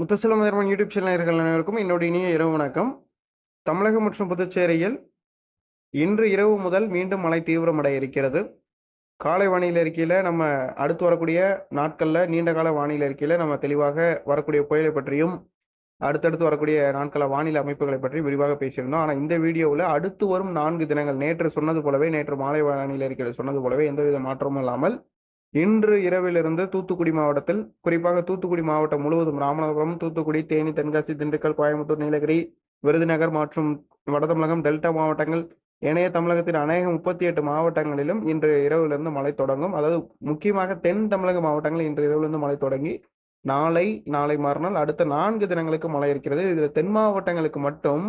முத்தசலம் Dharman YouTube சேனல்கள் அனைவருக்கும் என்னுடைய இனிய இரவு வணக்கம். தமிழகம் மற்றும் புதுச்சேரியில் இன்று இரவு முதல் மீண்டும் மழை தீவிரமடைய இருக்கிறது காலை வானிலை அறிக்கையில் நம்ம அடுத்து வரக்கூடிய நாட்களில் நீண்ட கால வானிலை அறிக்கையில் நம்ம தெளிவாக வரக்கூடிய புயலை பற்றியும் அடுத்தடுத்து வரக்கூடிய நாட்கள வானிலை அமைப்புகளை பற்றி விரிவாக பேசியிருந்தோம். ஆனால் இந்த வீடியோவில் அடுத்து வரும் நான்கு தினங்கள் நேற்று சொன்னது போலவே நேற்று மாலை வானிலை அறிக்கையில் சொன்னது போலவே எந்தவித மாற்றமும் இல்லாமல் இன்று இரவிலிருந்து தூத்துக்குடி மாவட்டத்தில் குறிப்பாக தூத்துக்குடி மாவட்டம் முழுவதும் ராமநாதபுரம் தூத்துக்குடி தேனி தென்காசி திண்டுக்கல் கோயம்புத்தூர் நீலகிரி விருதுநகர் மற்றும் வட தமிழகம் டெல்டா மாவட்டங்கள் இணைய தமிழகத்தின் அநேக முப்பத்தி எட்டு மாவட்டங்களிலும் இன்று இரவிலிருந்து மழை தொடங்கும். அதாவது முக்கியமாக தென் தமிழக மாவட்டங்கள் இன்று இரவிலிருந்து மழை தொடங்கி நாளை நாளை மறுநாள் அடுத்த நான்கு தினங்களுக்கு மழை இருக்கிறது. இதில் தென் மாவட்டங்களுக்கு மட்டும்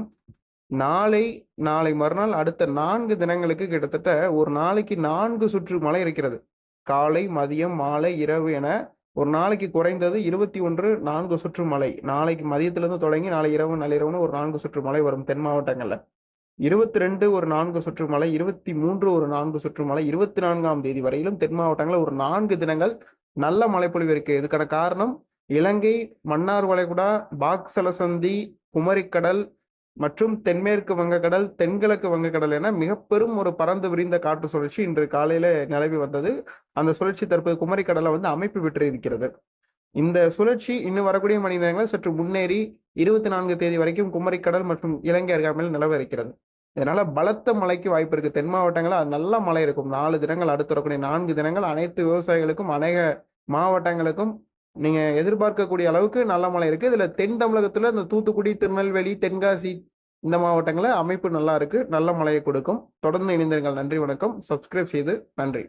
நாளை நாளை மறுநாள் அடுத்த நான்கு தினங்களுக்கு கிட்டத்தட்ட ஒரு நாளைக்கு நான்கு சுற்று மழை இருக்கிறது. காலை மதியம் மாலை இரவு என ஒரு நாளைக்கு குறைந்தது இருபத்தி ஒன்று நான்கு சுற்று மழை. நாளைக்கு மதியத்திலிருந்து தொடங்கி நாளை இரவு நள்ளிரவுன்னு ஒரு நான்கு சுற்று மழை வரும் தென் மாவட்டங்கள்ல. இருபத்தி ரெண்டு ஒரு நான்கு சுற்று மழை இருபத்தி மூன்று ஒரு நான்கு சுற்று மழை இருபத்தி நான்காம் தேதி வரையிலும் தென் மாவட்டங்களில் ஒரு நான்கு தினங்கள் நல்ல மழைப்பொழிவு இருக்கு. இதுக்கான காரணம் இலங்கை மன்னார் வளைகுடா பாக்சலசந்தி குமரிக்கடல் மற்றும் தென்மேற்கு வங்கக்கடல் தென்கிழக்கு வங்கக்கடல் என மிக பெரும் ஒரு பறந்து விரிந்த காற்று சுழற்சி இன்று காலையில நிலவி வந்தது. அந்த சுழற்சி தற்போது குமரிக்கடலை வந்து அமைப்பு பெற்று இருக்கிறது. இந்த சுழற்சி இன்னும் வரக்கூடிய மணி நேரங்களில் சற்று முன்னேறி இருபத்தி நான்கு தேதி வரைக்கும் குமரிக்கடல் மற்றும் இலங்கை அருகாமையில் நிலவ இருக்கிறது. இதனால பலத்த மழைக்கு வாய்ப்பு இருக்கு. தென் மாவட்டங்களில் நல்ல மழை இருக்கும். நாலு தினங்கள் அடுத்து வரக்கூடிய நான்கு தினங்கள் அனைத்து விவசாயிகளுக்கும் அநேக மாவட்டங்களுக்கும் நீங்க எதிர்பார்க்கக்கூடிய அளவுக்கு நல்ல மழை இருக்கு. இதுல தென் தமிழகத்துல இந்த தூத்துக்குடி திருநெல்வேலி தென்காசி இந்த மாவட்டங்களில் அமைப்பு நல்லா இருக்கு. நல்ல மழையை கொடுக்கும். தொடர்ந்து இணைந்திருங்கள். நன்றி வணக்கம். சப்ஸ்கிரைப் செய்து நன்றி.